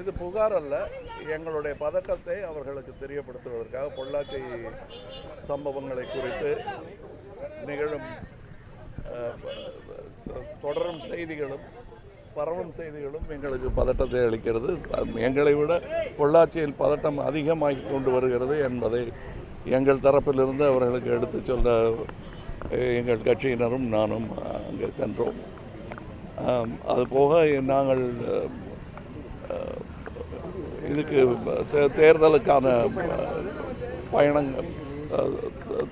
இது புகார் அல்ல. எங்களுடைய பதட்டத்தை அவர்களுக்கு தெரியப்படுத்துவதற்காக பொள்ளாச்சி சம்பவங்களை குறித்து நிகழும் தொடரும் செய்திகளும் பரவும் செய்திகளும் எங்களுக்கு பதட்டத்தை அளிக்கிறது. எங்களை விட பொள்ளாச்சியில் பதட்டம் அதிகமாகி கொண்டு வருகிறது என்பதை எங்கள் தரப்பிலிருந்து அவர்களுக்கு எடுத்துச் சொல்ல எங்கள் கட்சியினரும் நானும் அங்கே சென்றோம். அது போக நாங்கள் இதுக்கு தே- தேர்தலுக்கான பயணங்கள்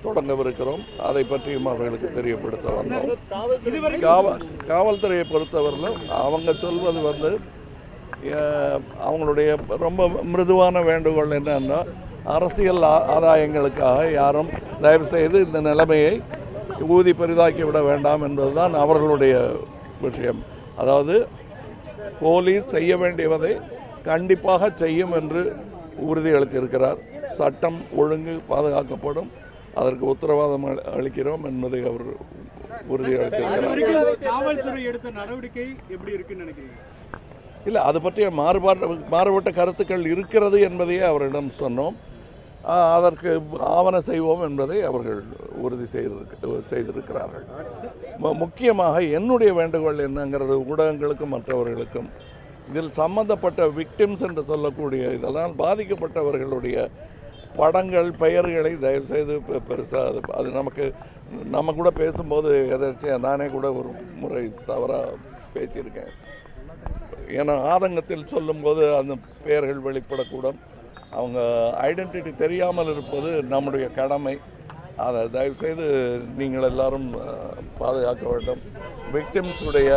தொடங்கவிருக்கிறோம். அதை பற்றியும் அவர்களுக்கு தெரியப்படுத்த வந்தோம். காவல் காவல்துறையை பொறுத்தவரையிலும் அவங்க சொல்வது வந்து அவங்களுடைய ரொம்ப மிருதுவான வேண்டுகோள் என்னன்னா அரசியல் ஆ- ஆதாயங்களுக்காக யாரும் தயவுசெய்து இந்த நிலைமையை ஊதி பெரிதாக்கி விட வேண்டாம் என்பதுதான் அவர்களுடைய விஷயம். அதாவது போலீஸ் செய்ய வேண்டியதை கண்டிப்பாக செய்யும் என்று உறுதியளித்திருக்கிறார். சட்டம் ஒழுங்கு பாதுகாக்கப்படும். அதற்கு உத்தரவாதம் அளி- அளிக்கிறோம் என்பதை அவர் உறுதியளித்திருக்கிறார். இல்லை அது பற்றிய மாறுபாடு மாறுபட்ட கருத்துக்கள் இருக்கிறது என்பதையே அவரிடம் சொன்னோம். அதற்கு ஆவண செய்வோம் என்பதை அவர்கள் உறுதி செய்திருக்க செய்திருக்கிறார்கள். முக்கியமாக என்னுடைய வேண்டுகோள் என்னங்கிறது ஊடகங்களுக்கும் மற்றவர்களுக்கும். இதில் சம்பந்தப்பட்ட விக்டிம்ஸ் என்று சொல்லக்கூடிய இதெல்லாம் பாதிக்கப்பட்டவர்களுடைய படங்கள் பெயர்களை தயவுசெய்து பெருசாக அது அது நமக்கு நம்ம கூட பேசும்போது எதாச்சும் நானே கூட ஒரு முறை தவறாக பேசியிருக்கேன். ஏன்னா ஆதங்கத்தில் சொல்லும்போது அந்த பெயர்கள் வெளிப்படக்கூடும். அவங்க ஐடென்டிட்டி தெரியாமல் இருப்பது நம்முடைய கடமை. அதை தயவுசெய்து நீங்கள் எல்லாரும் பாதுகாக்க வேண்டும். விக்டிம்ஸுடைய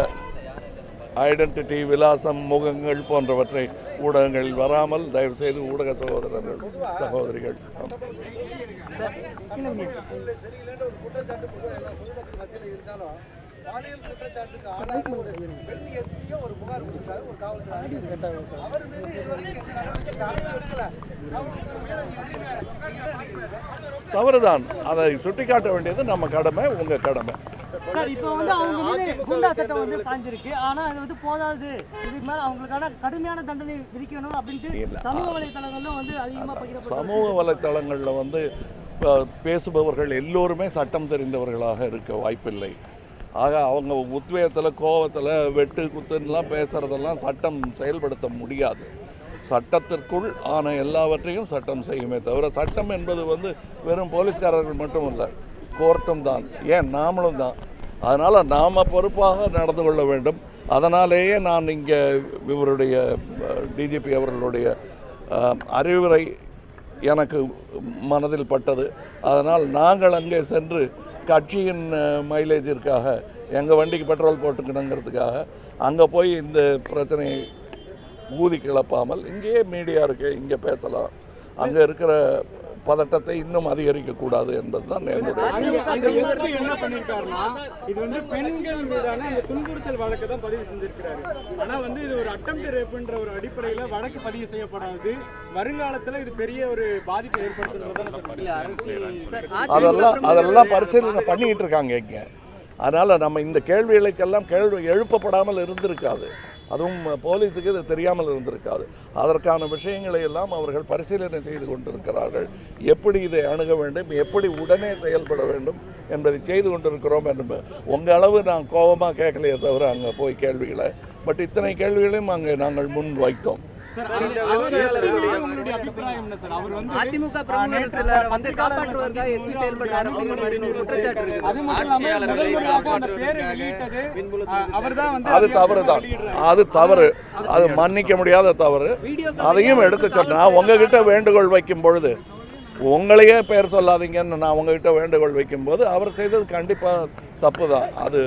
ஐடென்டிட்டி விலாசம் முகங்கள் போன்றவற்றை ஊடகங்களில் வராமல் தயவுசெய்து ஊடக சகோதரர்கள் சகோதரிகள். ஒரு குற்றச்சாட்டு பொதுவாக பொதுமக்கள் மத்தியில் இருந்தாலும் பாலியல் குற்றச்சாட்டுக்கு ஆளான ஒரு பெண் எஸ்பியும் ஒரு புகார் கொடுத்தாரு ஒரு காவல்துறை அதிகாரி. அவர் மீது இதுவரைக்கும் எந்த நடவடிக்கை அரசு எடுக்கல காவல்துறை உயரதிகாரி நீங்க என்ன நினைக்கிறீங்க? தவறுதான் அதை சுட்டிக்காட்ட வேண்டியது நம்ம கடமை உங்கள் கடமை சார் இப்போ வந்து அவங்க மீது குண்டா சட்டம் வந்து பாஞ்சிருக்கு ஆனா அது வந்து போதாது இதுக்கு மேல அவங்களுக்கான கடுமையான தண்டனை விதிக்கணும் அப்படின்ட்டு. சமூக வலைதளங்கள்ல வந்து அதிகமா பகிரப்படுது சமூக வலைத்தளங்களில் வந்து பேசுபவர்கள் எல்லோருமே சட்டம் தெரிந்தவர்களாக இருக்க வாய்ப்பில்லை ஆக அவங்க உத்வேகத்தில் கோபத்தில் வெட்டு குத்துன்னெலாம் பேசுகிறதெல்லாம் சட்டம் செயல்படுத்த முடியாது. சட்டத்திற்குள் ஆன எல்லாவற்றையும் சட்டம் செய்யுமே தவிர சட்டம் என்பது வந்து வெறும் போலீஸ்காரர்கள் மட்டும் இல்லை கோர்ட்டும் தான். ஏன்? நாமளும் தான். அதனால் நாம் பொறுப்பாக நடந்து கொள்ள வேண்டும். அதனாலேயே நான் இங்கே இவருடைய டிஜிபி அவர்களுடைய அறிவுரை எனக்கு மனதில் பட்டது. அதனால் நாங்கள் அங்கே சென்று கட்சியின் மைலேஜிற்காக எங்கள் வண்டிக்கு பெட்ரோல் போட்டுக்கணுங்கிறதுக்காக அங்கே போய் இந்த பிரச்சனையை ஊதி கிளப்பாமல் இங்கேயே மீடியா இருக்குது இங்கே பேசலாம். அங்கே இருக்கிற பதட்டத்தை இன்னும் அதிகரிக்கக்கூடாது என்பது தான் என்னுடைய அங்க அந்த எஸ்பி என்ன பண்ணிருக்காருன்னா இது வந்து பெண்கள் மீதான அந்த துன்புறுத்தல் வழக்கு தான் பதிவு செஞ்சிருக்கிறாரு. ஆனா வந்து இது ஒரு அட்டம் ரேப்புன்ற ஒரு அடிப்படையில வழக்கு பதிவு செய்யப்படாது. வருங்காலத்துல இது பெரிய ஒரு பாதிப்பை ஏற்படுத்துறதா அதெல்லாம் அதெல்லாம் பரிசீலனை பண்ணிக்கிட்டு இருக்காங்க இங்கே. அதனால் நம்ம இந்த கேள்விகளுக்கெல்லாம் கேள்வி எழுப்பப்படாமல் இருந்திருக்காது. அதுவும் போலீஸுக்கு இது தெரியாமல் இருந்திருக்காது. அதற்கான விஷயங்களை எல்லாம் அவர்கள் பரிசீலனை செய்து கொண்டிருக்கிறார்கள். எப்படி இதை அணுக வேண்டும்? எப்படி உடனே செயல்பட வேண்டும் என்பதை செய்து கொண்டிருக்கிறோம் என்று உங்கள் அளவு நான் கோபமாக கேட்கலையே தவிர அங்கே போய் கேள்விகளை. பட் இத்தனை கேள்விகளையும் அங்கே நாங்கள் முன் வைத்தோம். அதிமுக வந்து காப்பாற்றுவதற்காக எஸ்பி அது தவறு தான். அது தவறு. அது மன்னிக்க முடியாத தவறு. அதையும் எடுத்து சொன்னா உங்ககிட்ட வேண்டுகோள் வைக்கும் பொழுது உங்களையே பெயர் சொல்லாதீங்கன்னு நான் உங்ககிட்ட வேண்டுகோள் வைக்கும்போது அவர் செய்தது கண்டிப்பாக தப்பு தான் அது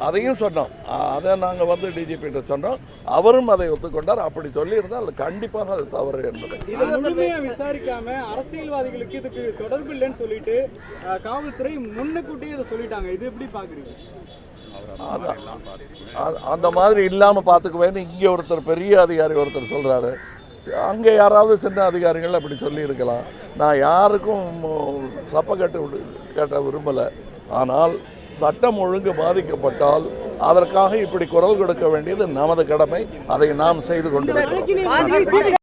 அதையும் சொன்னோம் அதை நாங்கள் வந்து டிஜிபிகிட்ட சொன்னோம். அவரும் அதை ஒத்துக்கொண்டார். அப்படி சொல்லியிருந்தால் கண்டிப்பாக அது தவறு என்பதை. இதை முழுமையா விசாரிக்காம அரசியல்வாதிகளுக்கு இதுக்கு தொடர்பு இல்லைன்னு சொல்லிட்டு காவல்துறை முன்னுக்கூட்டியே இதை சொல்லிட்டாங்க. இது எப்படி. அ- அந்த மாதிரி இல்லாமல் பார்த்துக்குவேன்னு இங்கே ஒருத்தர் பெரிய அதிகாரி ஒருத்தர் சொல்கிறாரு அங்கே யாராவது சின்ன அதிகாரிகள் அப்படி சொல்லியிருக்கலாம். நான் யாருக்கும் சப்ப கட்டு கட்ட விரும்பலை. ஆனால் சட்டம் ஒழுங்கு பாதிக்கப்பட்டால் அதற்காக இப்படி குரல் கொடுக்க வேண்டியது நமது கடமை. அதை நாம் செய்து கொண்டிருக்கிறோம்.